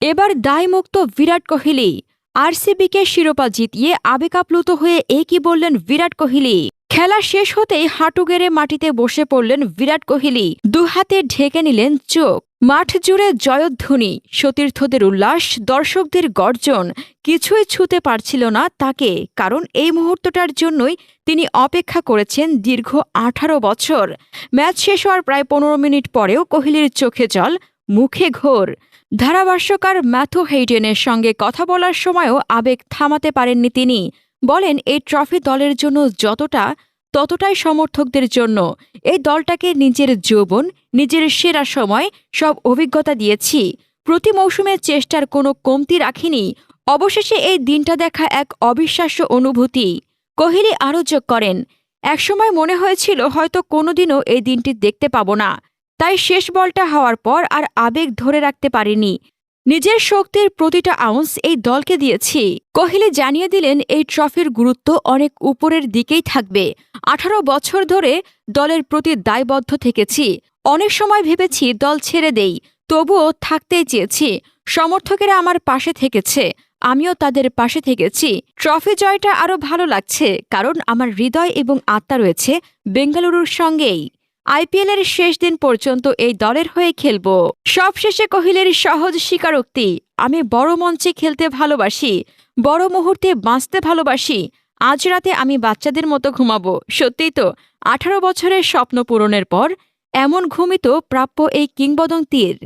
এবার দায়মুক্ত বিরাট কোহলি। আরসিবিকে শিরোপা জিতিয়ে আবেগাপ্লুত হয়ে এ কি বললেন বিরাট কোহলি। খেলা শেষ হতেই হাঁটু গেড়ে মাটিতে বসে পড়লেন বিরাট কোহলি। দুহাতে ঢেকে নিলেন চোখ। মাঠ জুড়ে জয়ধ্বনি, সতীর্থদের উল্লাস, দর্শকদের গর্জন। কিছুই ছুতে পারছিল না তাকে, কারণ এই মুহূর্তটার জন্যই তিনি অপেক্ষা করেছেন দীর্ঘ আঠারো বছর। ম্যাচ শেষ হওয়ার প্রায় পনেরো মিনিট পরেও কোহলির চোখে জল মুখে ঘোর। ধারাভাষ্যকার ম্যাথু হেইডেনের সঙ্গে কথা বলার সময়ও আবেগ থামাতে পারেননি তিনি। বলেন, এই ট্রফি দলের জন্য যতটা, ততটাই সমর্থকদের জন্য। এই দলটাকে নিজের যৌবন, নিজের সেরা সময় সব অভিজ্ঞতা দিয়েছি। প্রতি মৌসুমে চেষ্টার কোনো কমতি রাখিনি। অবশেষে এই দিনটা দেখা এক অবিশ্বাস্য অনুভূতি। কোহলি আরও যোগ করেন, একসময় মনে হয়েছিল হয়তো কোনোদিনও এই দিনটি দেখতে পাব না। তাই শেষ বলটা হওয়ার পর আর আবেগ ধরে রাখতে পারিনি। নিজের শক্তির প্রতিটা আউন্স এই দলকে দিয়েছি। কোহলি জানিয়ে দিলেন এই ট্রফির গুরুত্ব অনেক উপরের দিকেই থাকবে। আঠারো বছর ধরে দলের প্রতি দায়বদ্ধ থেকেছি। অনেক সময় ভেবেছি দল ছেড়ে দেই, তবুও থাকতেই চেয়েছি। সমর্থকেরা আমার পাশে থেকেছে, আমিও তাদের পাশে থেকেছি। ট্রফি জয়টা আরও ভালো লাগছে, কারণ আমার হৃদয় এবং আত্মা রয়েছে বেঙ্গালুরুর সঙ্গেই। আইপিএলের শেষ দিন পর্যন্ত এই দলের হয়ে খেলব। সবশেষে কোহলির সহজ স্বীকারোক্তি, আমি বড় মঞ্চে খেলতে ভালোবাসি, বড় মুহূর্তে বাঁচতে ভালোবাসি, আজ রাতে আমি বাচ্চাদের মতো ঘুমাবো। সত্যিই তো, আঠারো বছরের স্বপ্ন পূরণের পর এমন ঘুমিত প্রাপ্য এই কিংবদন্তির।